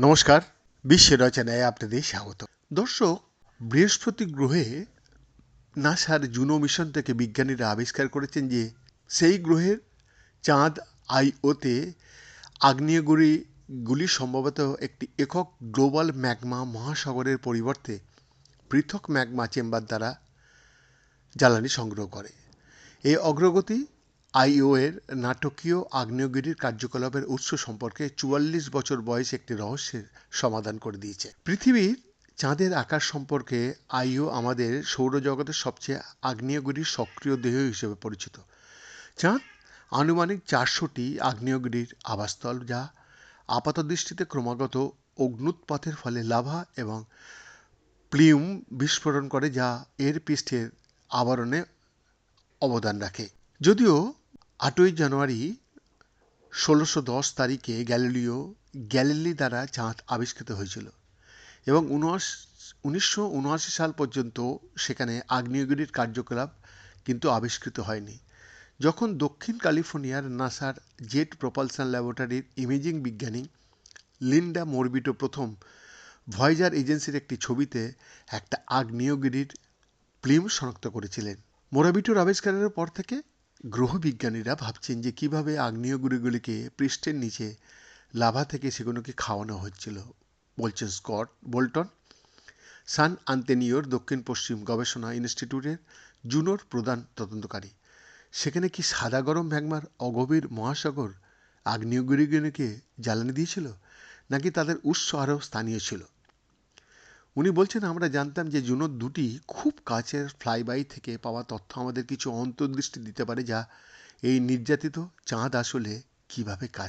নমস্কার, বিশ্ব রচনায় আপনাদের স্বাগত। দর্শক, বৃহস্পতি গ্রহে নাসার জুনো মিশন থেকে বিজ্ঞানীরা আবিষ্কার করেছেন যে সেই গ্রহের চাঁদ আইওতে আগ্নেয়গিরিগুলি সম্ভবত একটি একক গ্লোবাল ম্যাগমা মহাসাগরের পরিবর্তে পৃথক ম্যাগমা চেম্বার দ্বারা জ্বালানি সংগ্রহ করে। এই অগ্রগতি আইও এর নাটকীয় আগ্নেয়গিরির কার্যকলাপের উৎস সম্পর্কে চুয়াল্লিশ বছর বয়সে একটি রহস্যের সমাধান করে দিয়েছে। পৃথিবীর চাঁদের আকার সম্পর্কে আইও আমাদের সৌরজগতের সবচেয়ে আগ্নেয়গিরির সক্রিয় দেহ হিসেবে পরিচিত। চাঁদ আনুমানিক চারশোটি আগ্নেয়গিরির আবাসস্থল যা আপাত দৃষ্টিতে ক্রমাগত অগ্নুৎপাতের ফলে লাভা এবং প্লিউম বিস্ফোরণ করে যা এর পৃষ্ঠের আবরণে অবদান রাখে। যদিও আটই জানুয়ারি ষোলোশো দশ তারিখে গ্যালিলিও গ্যালিলি দ্বারা চাঁদ আবিষ্কৃত হয়েছিল এবং উনিশশো উনআশি সাল পর্যন্ত সেখানে আগ্নেয়গিরির কার্যকলাপ কিন্তু আবিষ্কৃত হয়নি। যখন দক্ষিণ ক্যালিফোর্নিয়ার নাসার জেট প্রপালশন ল্যাবরেটরির ইমেজিং বিজ্ঞানী লিন্ডা মরবিটো প্রথম ভয়েজার এজেন্সির একটি ছবিতে একটা আগ্নেয়গিরির প্লিম শনাক্ত করেছিলেন। মোরাবিটোর আবিষ্কারের পর থেকে গ্রহ বিজ্ঞানীরা ভাবছেন যে কীভাবে আগ্নেয়গিরিগুলিকে পৃষ্ঠের নিচে লাভা থেকে সেগুলোকে খাওয়ানো হচ্ছিল। বলছেন স্কট বোল্টন। সান আন্তেনিওর দক্ষিণ পশ্চিম গবেষণা ইনস্টিটিউটের জুনোর প্রধান তদন্তকারী। সেখানে কি সাদা গরম ম্যাগমার অগভীর মহাসাগর আগ্নেয়গিরিগুলিকে জ্বালানি দিয়েছিল, নাকি তাদের উৎস আরও স্থানীয় ছিল? উনি বলছেন, আমরা জানতাম যে জুনোর দুটি খুব কাছের ফ্লাইবাই থেকে পাওয়া তথ্য আমাদের কিছু অন্তর্দৃষ্টি দিতে পারে যা এই নির্যাতিত চাঁদ আসলে কীভাবে কাজ